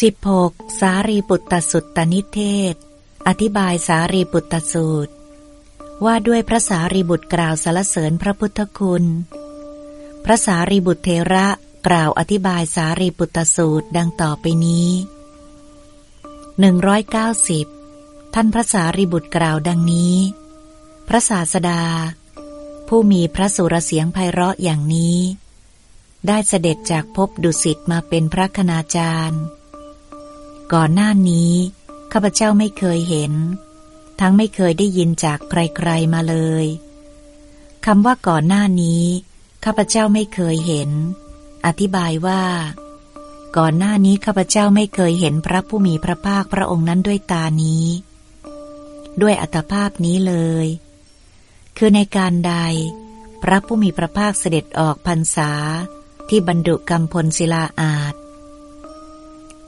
16. สารีปุตตสุตตนิเทศ อธิบายสารีปุตตสูตร ว่าด้วยพระสารีบุตรกล่าวสรรเสริญพระพุทธคุณ พระสารีบุตรเทระกล่าวอธิบายสารีปุตตสูตรดังต่อไปนี้ 190 ท่านพระสารีบุตรกล่าวดังนี้ พระศาสดา ผู้มีพระสุรเสียงไพเราะอย่างนี้ ได้เสด็จจากภพดุสิตมาเป็นพระคณาจารย์ ก่อนหน้านี้ ข้าพเจ้าไม่เคยเห็น ทั้งไม่เคยได้ยินจากใครๆมาเลยคำว่าก่อนหน้านี้ ข้าพเจ้าไม่เคยเห็น อธิบายว่า ก่อนหน้านี้ข้าพเจ้าไม่เคยเห็นพระผู้มีพระภาคพระองค์นั้นด้วยตานี้ ด้วยอัตภาพนี้เลย คือในการใด พระผู้มีพระภาคเสด็จออกพรรษาที่บรรดุกรรมพลศิลาอาจ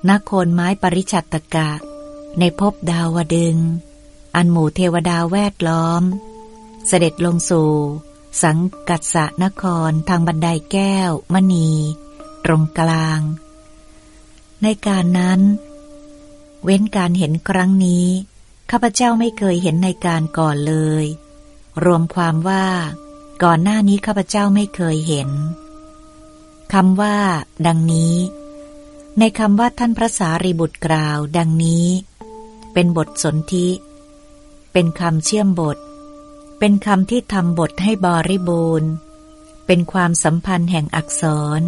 นโคนไม้ปริชัตตกะ ในภพดาวดึง อันหมู่เทวดาแวดล้อม เสด็จลงสู่ สังกัสะนครทางบันไดแก้ว มณี ตรงกลาง ในการนั้น เว้นการเห็นครั้งนี้ ข้าพเจ้าไม่เคยเห็นในการก่อนเลย รวมความว่า ก่อนหน้านี้ข้าพเจ้าไม่เคยเห็นคำว่า ดังนี้ ในคำว่าท่านพระสารีบุตรกล่าว ดังนี้ เป็นบทสนธิ เป็นคำเชื่อมบท เป็นคำที่ทำบทให้บริบูรณ์ เป็นความสัมพันธ์แห่งอักษร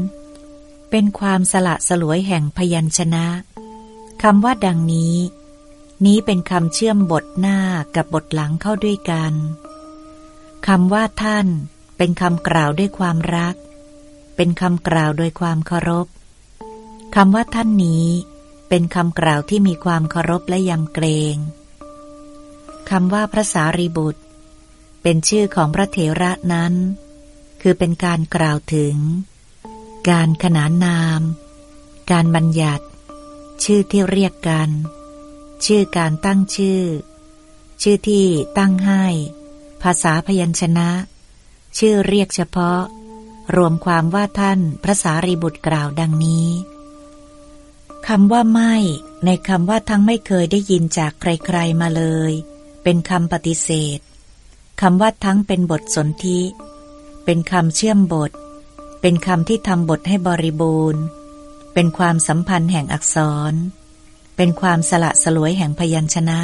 เป็นความสละสลวยแห่งพยัญชนะคำว่าดังนี้ นี้เป็นคำเชื่อมบทหน้ากับบทหลังเข้าด้วยกันคำว่าท่าน เป็นคำกล่าวด้วยความรัก เป็นคำกล่าวโดยความเคารพ คำว่าท่านนี้ เป็นคำกล่าวที่มีความเคารพและยำเกรงคำว่าพระสารีบุตร เป็นชื่อของพระเถระนั้น คือเป็นการกล่าวถึง การขนานนาม การบัญญัติ ชื่อที่เรียกกัน ชื่อการตั้งชื่อ ชื่อที่ตั้งให้ ภาษาพยัญชนะ ชื่อเรียกเฉพาะ รวมความว่าท่านพระสารีบุตรกล่าวดังนี้ คำว่าไม่ ในคำว่าทั้งไม่เคยได้ยินจากใครๆมาเลย เป็นคำปฏิเสธคำว่าทั้งเป็นบทสนธิเป็นคำเชื่อมบท เป็นคำที่ทำบทให้บริบูรณ์ เป็นความสัมพันธ์แห่งอักษร เป็นความสละสลวยแห่งพยัญชนะ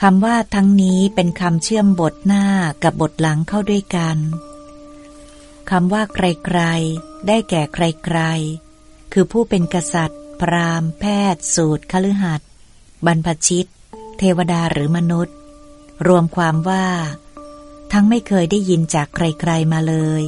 คำว่าทั้งนี้เป็นคำเชื่อมบทหน้ากับบทหลังเข้าด้วยกันคำว่าใครๆได้แก่ใครๆ คือผู้เป็นกษัตริย์ พราหมณ์ แพทย์ สูตรคฤหัสถ์บรรพชิต เทวดาหรือมนุษย์ รวมความว่า ทั้งไม่เคยได้ยินจากใครๆมาเลย